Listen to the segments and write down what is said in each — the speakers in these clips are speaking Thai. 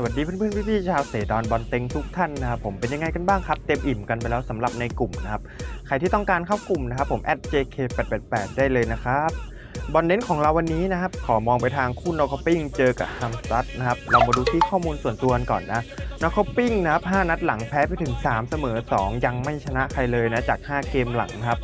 สวัสดีเพื่อนๆพี่ๆชาวเสดอนบอลเต็งทุกท่านนะครับผมเป็นยังไงกันบ้างครับ เต็มอิ่มกันไปแล้วสำหรับในกลุ่มนะครับใครที่ต้องการเข้ากลุ่มนะครับผม @jk888 ได้เลยนะครับบอลเน้นของเราวันนี้นะครับ ขอมองไปทางคู่นอคอปปิ้งเจอกับฮัมสตัดนะครับ เรามาดูที่ข้อมูลส่วนตัวก่อนนะนอคอปปิ้งนะครับ 5 นัดหลังแพ้ไปถึง 3 เสมอ 2 ยังไม่ชนะใครเลยนะ จาก 5 เกมหลังครับ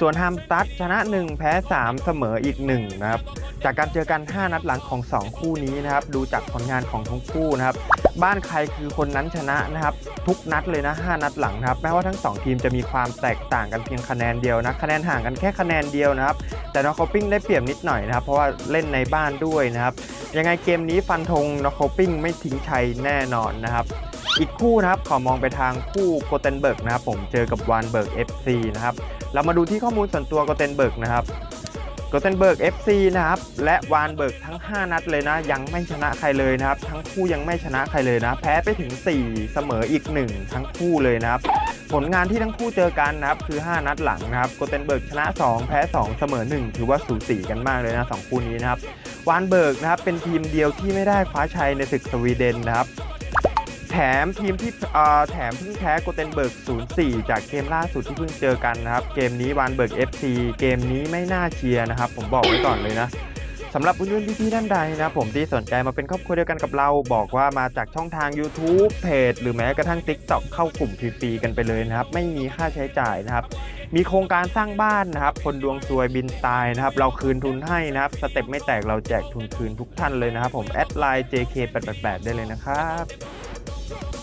ส่วนฮัมสตัดชนะ 1 แพ้ 3 เสมออีก1นะครับ จากการเจอกัน 5 นัดหลังของ 2 คู่นี้นะครับ ดูจากผลงานของทั้งคู่นะครับ บ้านใครคือคนนั้นชนะนะครับ ทุกนัดเลยนะ 5 นัดหลังนะครับ แม้ว่าทั้ง 2 ทีมจะมีความแตกต่างกันเพียงคะแนนเดียวนะ คะแนนห่างกันแค่คะแนนเดียวนะครับ แต่นอคอปปิ้งได้เปรียบนิดหน่อยนะครับ เพราะว่าเล่นในบ้านด้วยนะครับ ยังไงเกมนี้ฟันธงนอคอปปิ้งไม่ทิ้งชัยแน่นอนนะครับ อีกคู่นะครับขอมองไปทางคู่โกเทนเบิร์กนะครับผมเจอกับวานเบิร์ก FC นะครับเรามาดูที่ข้อมูลส่วนตัวโกเทนเบิร์กนะครับโกเทนเบิร์ก FC นะครับและวานเบิร์กทั้ง 5 นัดเลยนะ ยังไม่ชนะใครเลยนะครับ ทั้งคู่ยังไม่ชนะใครเลยนะ แพ้ไปถึง 4 เสมออีก 1 ทั้งคู่เลยนะครับผลงานที่ทั้งคู่เจอกันนะครับคือ 5 นัดหลังนะครับโกเทนเบิร์กชนะ 2 แพ้ 2 เสมอ 1 ถือว่าสูสีกันมากเลยนะสองคู่นี้นะครับวานเบิร์กนะครับเป็นทีมเดียวที่ไม่ได้คว้าชัยในศึกสวีเดนนะครับ แถมทีมที่แถมเพิ่งแพ้โกเทนเบิร์ก 0-4 จากเกมล่าสุดที่เพิ่งเจอกันนะครับ เกมนี้วานเบิร์ก FC เกมนี้ไม่น่าเชียร์นะครับ ผมบอกไว้ก่อนเลยนะสำหรับเพื่อนๆพี่ๆท่านใดนะผมที่สนใจมาเป็นครอบครัวเดียวกันกับเรา บอกว่ามาจากช่องทาง YouTube เพจหรือแม้กระทั่ง TikTok เข้ากลุ่มฟรีๆกันไปเลยนะครับ ไม่มีค่าใช้จ่ายนะครับ มีโครงการสร้างบ้านนะครับ คนดวงซวยบินตายนะครับ เราคืนทุนให้นะครับ สเต็ปไม่แตกเราแจกทุนคืนทุกท่านเลยนะครับ ผมแอดไลน์ JK888 ได้เลยนะครับ Show.